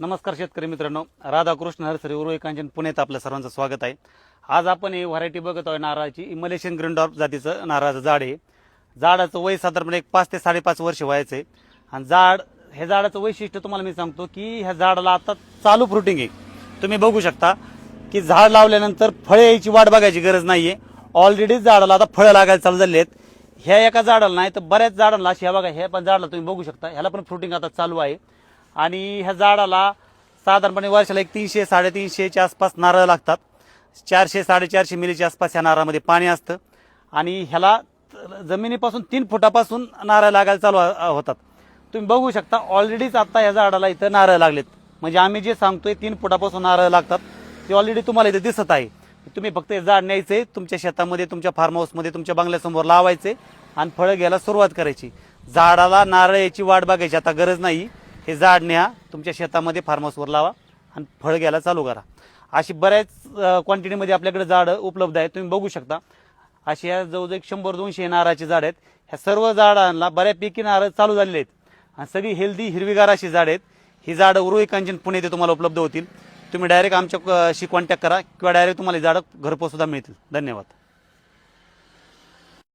नमस्कार शेतकरी मित्रांनो. राधाकृष्ण हरसरी उर्वी कांचन पुण्यात आपलं सर्वांचं स्वागत आहे. आज आपण ही व्हरायटी बघत आहोत नारळाची. मलेशियन ग्रीन जातीचं नारळाचं झाड आहे. झाडाचं वय साधारणपणे एक पाच ते साडेपाच वर्ष व्हायचं आहे. आणि झाड हे झाडाचं वैशिष्ट्य तुम्हाला मी सांगतो की ह्या झाडाला आता चालू फ्रुटिंग आहे. तुम्ही बघू शकता की झाड लावल्यानंतर फळे यायची वाट बघायची गरज नाही आहे ऑलरेडी झाडाला आता फळं लागायला चालू झाली आहेत. ह्या एका झाडाला नाही तर बऱ्याच झाडांना अशी ह्या बघा ह्या पण झाडाला तुम्ही बघू शकता. ह्याला पण फ्रुटिंग आता चालू आहे. आणि ह्या झाडाला साधारणपणे वर्षाला एक तीनशे साडेतीनशेच्या आसपास नारळ लागतात. चारशे साडेचारशे मिलीच्या आसपास ह्या नारळामध्ये पाणी असतं. आणि ह्याला जमिनीपासून तीन फुटापासून नारळ लागायला चालू होतात. तुम्ही बघू शकता ऑलरेडीच आता ह्या झाडाला इथं नारळ लागलेत. म्हणजे आम्ही जे सांगतोय तीन फुटापासून नारळ लागतात. ते ऑलरेडी तुम्हाला इथे दिसत आहे. तुम्ही फक्त हे झाड न्यायचे तुमच्या शेतामध्ये तुमच्या फार्म हाऊसमध्ये तुमच्या बंगल्यासमोर लावायचे आणि फळं घ्यायला सुरुवात करायची. झाडाला नारळ याची वाट बघायची आता गरज नाही. हे झाड न्या तुमच्या शेतामध्ये फार्म हाऊसवर लावा आणि फळ घ्यायला चालू करा. अशी बऱ्याच क्वांटिटीमध्ये आपल्याकडे झाडं उपलब्ध आहेत तुम्ही बघू शकता. अशी या जवळजवळ एक शंभर दोनशे नारळाची झाड आहेत. ह्या सर्व झाडांना बऱ्यापैकी नारळ चालू झालेले आहेत. आणि सगळी हेल्दी हिरवीगार अशी झाड आहेत. ही झाडं उर्वी कांचन पुणे येथे तुम्हाला उपलब्ध होतील. तुम्ही डायरेक्ट आमच्याशी कॉन्टॅक्ट करा किंवा डायरेक्ट तुम्हाला झाडं घरपोच सुद्धा मिळतील. धन्यवाद.